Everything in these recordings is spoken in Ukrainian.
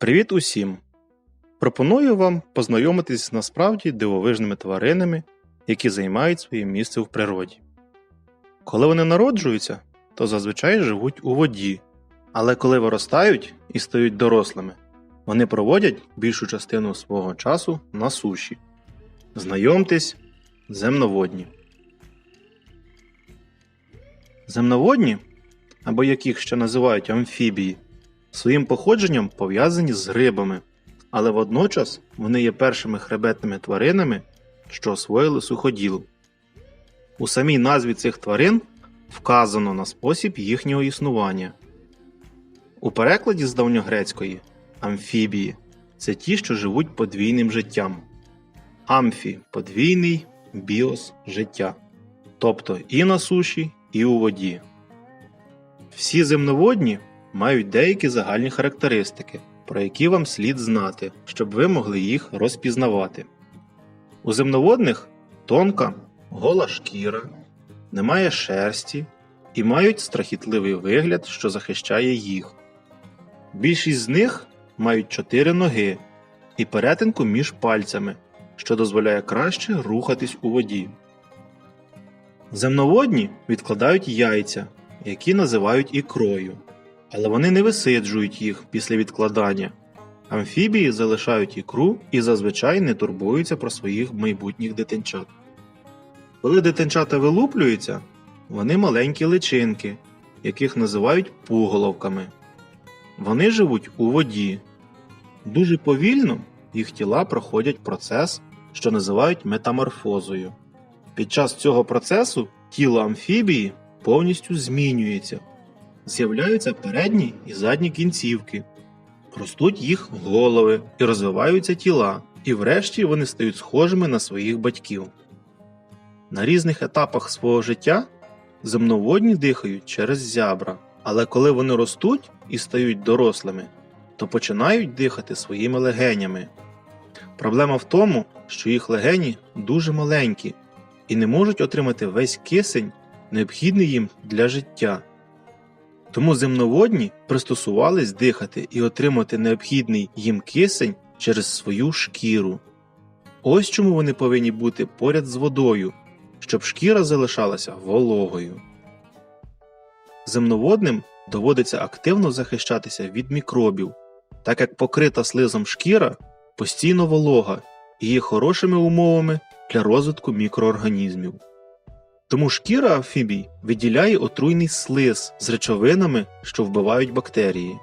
Привіт усім! Пропоную вам познайомитись з насправді дивовижними тваринами, які займають своє місце в природі. Коли вони народжуються, то зазвичай живуть у воді, але коли виростають і стають дорослими, вони проводять більшу частину свого часу на суші. Знайомтесь, земноводні. Земноводні, або яких ще називають амфібії, своїм походженням пов'язані з рибами, але водночас вони є першими хребетними тваринами, що освоїли суходіл. У самій назві цих тварин вказано на спосіб їхнього існування. У перекладі з давньогрецької амфібії це ті, що живуть подвійним життям. Амфі подвійний, біос життя, тобто і на суші, і у воді. Всі земноводні мають деякі загальні характеристики, про які вам слід знати, щоб ви могли їх розпізнавати. У земноводних тонка, гола шкіра, немає шерсті і мають страхітливий вигляд, що захищає їх. Більшість з них мають чотири ноги і перетинку між пальцями, що дозволяє краще рухатись у воді. Земноводні відкладають яйця, які називають ікрою, але вони не висиджують їх після відкладання. Амфібії залишають ікру і зазвичай не турбуються про своїх майбутніх дитинчат. Коли дитинчата вилуплюються, вони маленькі личинки, яких називають пуголовками. Вони живуть у воді. Дуже повільно їх тіла проходять процес, що називають метаморфозою. Під час цього процесу тіло амфібії повністю змінюється. З'являються передні і задні кінцівки, ростуть їх голови і розвиваються тіла, і врешті вони стають схожими на своїх батьків. На різних етапах свого життя земноводні дихають через зябра, але коли вони ростуть і стають дорослими, то починають дихати своїми легенями. Проблема в тому, що їх легені дуже маленькі і не можуть отримати весь кисень, необхідний їм для життя. Тому земноводні пристосувались дихати і отримати необхідний їм кисень через свою шкіру. Ось чому вони повинні бути поряд з водою, щоб шкіра залишалася вологою. Земноводним доводиться активно захищатися від мікробів, так як покрита слизом шкіра постійно волога і є хорошими умовами для розвитку мікроорганізмів. Тому шкіра амфібій виділяє отруйний слиз з речовинами, що вбивають бактерії.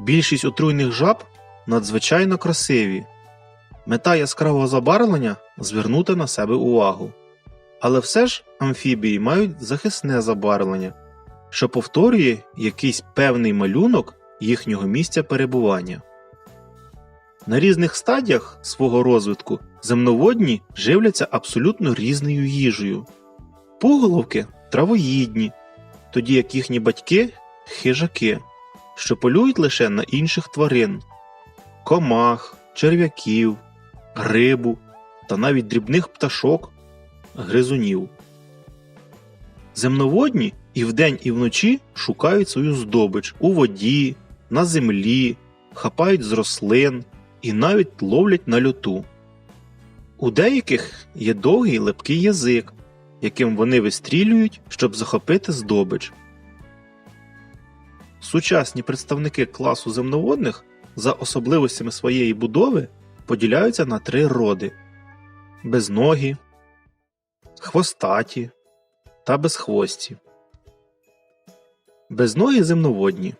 Більшість отруйних жаб надзвичайно красиві. Мета яскравого забарвлення звернути на себе увагу. Але все ж амфібії мають захисне забарвлення, що повторює якийсь певний малюнок їхнього місця перебування. На різних стадіях свого розвитку земноводні живляться абсолютно різною їжею. Пуголовки травоїдні, тоді як їхні батьки хижаки, що полюють лише на інших тварин, комах, черв'яків, рибу та навіть дрібних пташок, гризунів. Земноводні і вдень, і вночі шукають свою здобич у воді, на землі, хапають з рослин і навіть ловлять на льоту. У деяких є довгий липкий язик, яким вони вистрілюють, щоб захопити здобич. Сучасні представники класу земноводних за особливостями своєї будови поділяються на три роди безногі, хвостаті та безхвості. Безногі земноводні.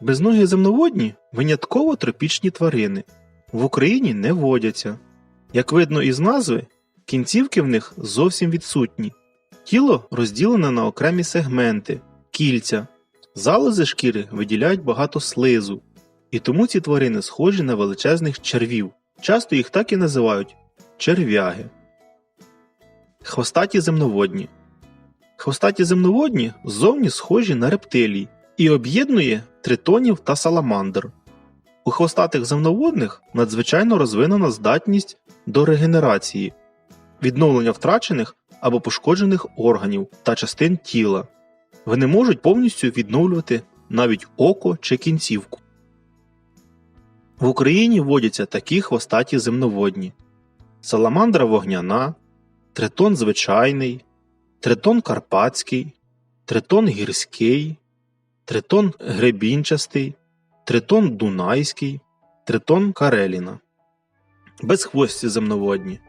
Безногі земноводні винятково тропічні тварини. В Україні не водяться. Як видно із назви, кінцівки в них зовсім відсутні. Тіло розділене на окремі сегменти, кільця. Залози шкіри виділяють багато слизу, і тому ці тварини схожі на величезних червів. Часто їх так і називають черв'яги. Хвостаті земноводні. Хвостаті земноводні ззовні схожі на рептилій і об'єднує тритонів та саламандр. У хвостатих земноводних надзвичайно розвинена здатність до регенерації, відновлення втрачених або пошкоджених органів та частин тіла. Вони можуть повністю відновлювати навіть око чи кінцівку. В Україні водяться такі хвостаті земноводні: саламандра вогняна, тритон звичайний, тритон карпатський, тритон гірський, тритон гребінчастий, тритон дунайський, тритон кареліна. Безхвості земноводні.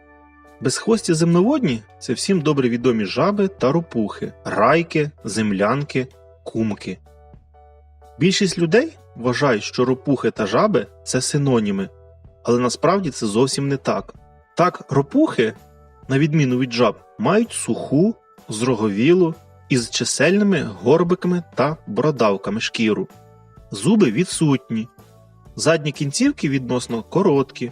Безхвості земноводні це всім добре відомі жаби та ропухи, райки, землянки, кумки. Більшість людей вважають, що ропухи та жаби це синоніми, але насправді це зовсім не так. Так, ропухи, на відміну від жаб, мають суху, зроговілу із чисельними горбиками та бородавками шкіру. Зуби відсутні. Задні кінцівки відносно короткі,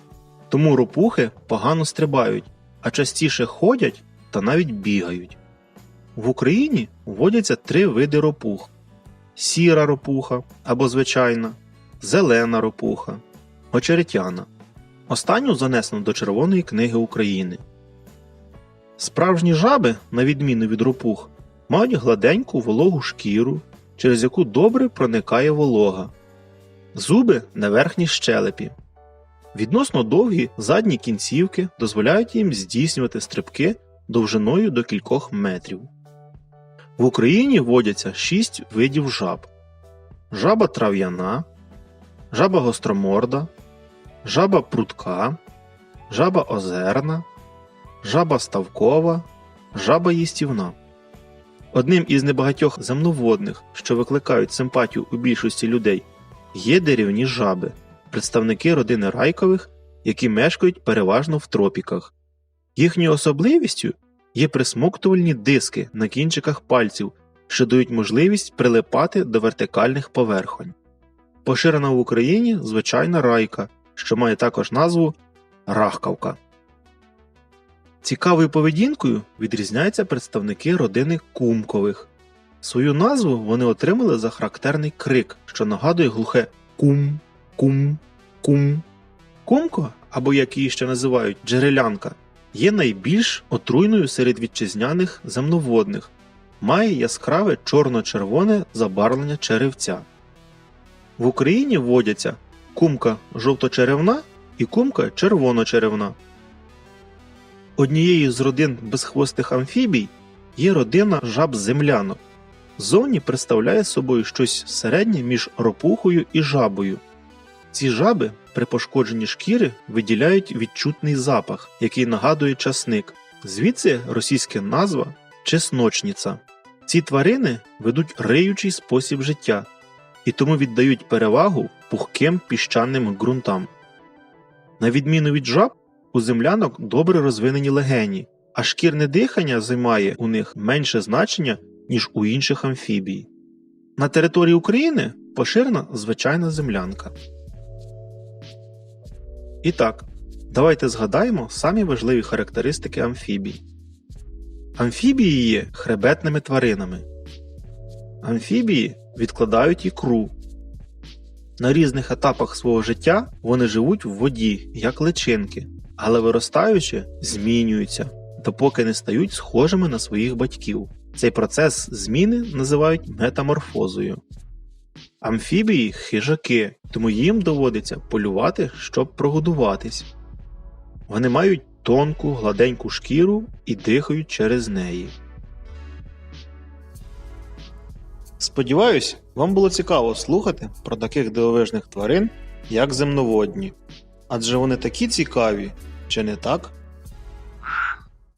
тому ропухи погано стрибають, а частіше ходять та навіть бігають. В Україні водяться три види ропух: сіра ропуха або звичайна, зелена ропуха, очеретяна. Останню занесено до Червоної книги України. Справжні жаби, на відміну від ропух, мають гладеньку вологу шкіру, через яку добре проникає волога, зуби на верхній щелепі. Відносно довгі задні кінцівки дозволяють їм здійснювати стрибки довжиною до кількох метрів. В Україні водяться шість видів жаб: жаба трав'яна, жаба гостроморда, жаба прутка, жаба озерна, жаба ставкова, жаба їстівна. Одним із небагатьох земноводних, що викликають симпатію у більшості людей, є деревні жаби, представники родини райкових, які мешкають переважно в тропіках. Їхньою особливістю є присмоктувальні диски на кінчиках пальців, що дають можливість прилипати до вертикальних поверхонь. Поширена в Україні звичайна райка, що має також назву рахкавка. Цікавою поведінкою відрізняються представники родини кумкових. Свою назву вони отримали за характерний крик, що нагадує глухе кум, кум, кум. Кумко, або як її ще називають джерелянка, є найбільш отруйною серед вітчизняних земноводних, має яскраве чорно-червоне забарвлення черевця. В Україні водяться кумка жовточеревна і кумка червоночеревна. Однією з родин безхвостих амфібій є родина жаб-землянок. Зовні представляє собою щось середнє між ропухою і жабою. Ці жаби при пошкодженні шкіри виділяють відчутний запах, який нагадує часник, звідси російська назва чесночниця. Ці тварини ведуть риючий спосіб життя і тому віддають перевагу пухким піщаним ґрунтам. На відміну від жаб, у землянок добре розвинені легені, а шкірне дихання займає у них менше значення, ніж у інших амфібій. На території України поширена звичайна землянка. І так, давайте згадаємо самі важливі характеристики амфібій. Амфібії є хребетними тваринами. Амфібії відкладають ікру. На різних етапах свого життя вони живуть в воді, як личинки, але виростаючи, змінюються, допоки не стають схожими на своїх батьків. Цей процес зміни називають метаморфозою. Амфібії хижаки, тому їм доводиться полювати, щоб прогодуватись. Вони мають тонку, гладеньку шкіру і дихають через неї. Сподіваюсь, вам було цікаво слухати про таких дивовижних тварин, як земноводні. Адже вони такі цікаві, чи не так?